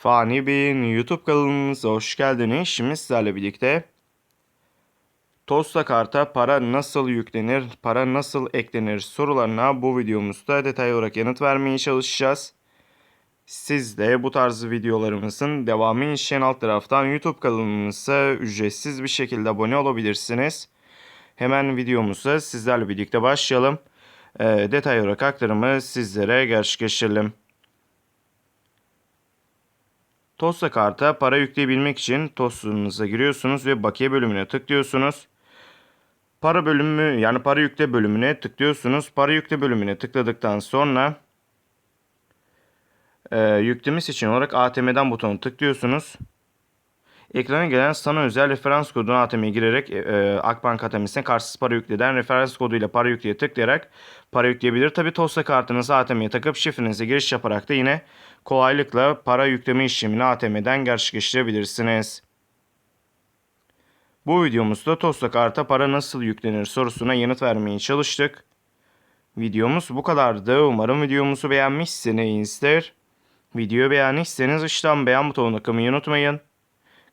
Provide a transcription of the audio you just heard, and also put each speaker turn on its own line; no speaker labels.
Fani Bey'in YouTube kanalımıza hoş geldiniz. Şimdi sizlerle birlikte Tosta karta para nasıl yüklenir, para nasıl eklenir sorularına bu videomuzda detaylı olarak yanıt vermeye çalışacağız. Siz de bu tarz videolarımızın devamı için alt taraftan YouTube kanalımıza ücretsiz bir şekilde abone olabilirsiniz. Hemen videomuza sizlerle birlikte başlayalım. Ee, detaylı olarak aktarımı sizlere gerçekleştirelim. Tosta karta para yükleyebilmek için Tosta'nıza giriyorsunuz ve bakiye bölümüne tıklıyorsunuz. Para bölümü yani para yükle bölümüne tıklıyorsunuz. Para yükle bölümüne tıkladıktan sonra e, yüklemesi için olarak ATM'den butonu tıklıyorsunuz. Ekrana gelen sana özel referans kodunu ATM'ye girerek e, Akbank ATM'sine karşısız para yükleden referans koduyla para yükleye tıklayarak para yükleyebilir. Tabi Tosta kartınızı ATM'ye takıp şifrenize giriş yaparak da yine kolaylıkla para yükleme işlemini ATM'den gerçekleştirebilirsiniz. Bu videomuzda Tosta karta para nasıl yüklenir sorusuna yanıt vermeye çalıştık. Videomuz bu kadardı. Umarım videomuzu beğenmişsinizdir. Videoyu beğendiyseniz aşağıdan beğen butonuna tıklamayı unutmayın.